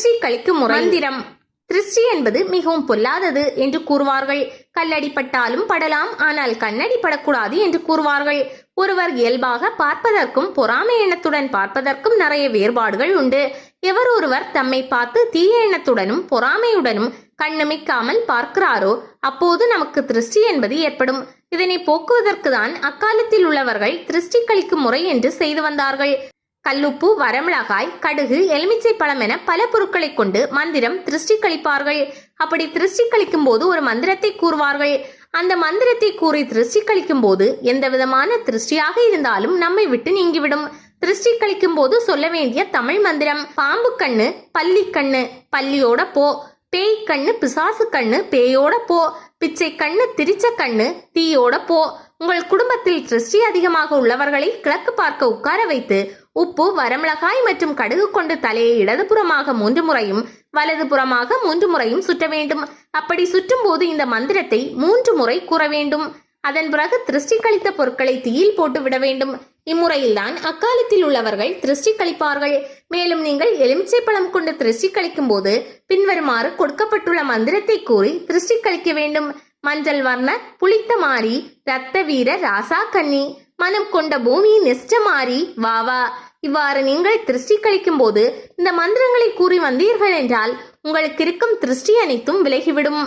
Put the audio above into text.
திருஷ்டி கழிக்கும் முறை. மந்திரம். திருஷ்டி என்பது மிகவும் பொல்லாதது என்று கூறுவார்கள். கல்லடி பட்டாலும் படலாம் ஆனால் கண்ணடி படக்கூடாது என்று கூறுவார்கள். ஒருவர் இயல்பாக பார்ப்பதற்கும் பொறாமை எண்ணத்துடன் பார்ப்பதற்கும் நிறைய வேறுபாடுகள் உண்டு. எவர் ஒருவர் தம்மை பார்த்து தீய எண்ணத்துடனும் பொறாமையுடனும் கண்ணுமிக்காமல் பார்க்கிறாரோ அப்போது நமக்கு திருஷ்டி என்பது ஏற்படும். இதனை போக்குவதற்கு தான் அக்காலத்தில் உள்ளவர்கள் திருஷ்டி கழிக்கும் முறை என்று செய்து வந்தார்கள். கல்லுப்பு வரமிளகாய் கடுகு எலுமிச்சை பழம் என பல பொருட்களை கொண்டு மந்திரம் திருஷ்டி கழிப்பார்கள். அப்படி திருஷ்டி கழிக்கும் போது ஒரு மந்திரத்தை கூறுவார்கள். அந்த மந்திரத்தை கூறி திருஷ்டி கழிக்கும் போது எந்த விதமான திருஷ்டியாக இருந்தாலும் நம்மை விட்டு நீங்கிவிடும். திருஷ்டி கழிக்கும் போது சொல்ல வேண்டிய தமிழ் மந்திரம் பாம்பு கண்ணு பள்ளி கண்ணு பள்ளியோட போ பேய் கண்ணு பிசாசு கண்ணு பேயோட போ பிச்சை கண்ணு திரிச்ச கண்ணு தீயோட போ. உங்கள் குடும்பத்தில் திருஷ்டி அதிகமாக உள்ளவர்களை கிழக்கு பார்க்க உட்கார வைத்து உப்பு வரமிளகாய் மற்றும் கடுகு கொண்டு தலையை இடதுபுறமாக மூன்று முறையும் வலதுபுறமாக மூன்று முறையும் சுற்ற வேண்டும். அப்படி சுற்றும் போது இந்த மந்திரத்தை மூன்று முறை கூற வேண்டும். அதன் பிறகு திருஷ்டி கழித்த பொருட்களை தீயில் போட்டு விட வேண்டும். இம்முறையில்தான் அக்காலத்தில் உள்ளவர்கள் திருஷ்டி கழிப்பார்கள். மேலும் நீங்கள் எலுமிச்சை பழம் கொண்டு திருஷ்டி கழிக்கும் போது பின்வருமாறு கொடுக்கப்பட்டுள்ள மந்திரத்தை கூறி திருஷ்டி கழிக்க வேண்டும். மஞ்சள் வர்ண புளித்த மாறி ரத்த வீர ராசா கன்னி மனம் கொண்ட பூமி நெஸ்ட மாறி வா வா. இவ்வாறு நீங்கள் திருஷ்டி கழிக்கும் போது இந்த மந்திரங்களை கூறி வந்தீர்கள் என்றால் உங்களுக்கு இருக்கும் திருஷ்டி அனைத்தும் விலகிவிடும்.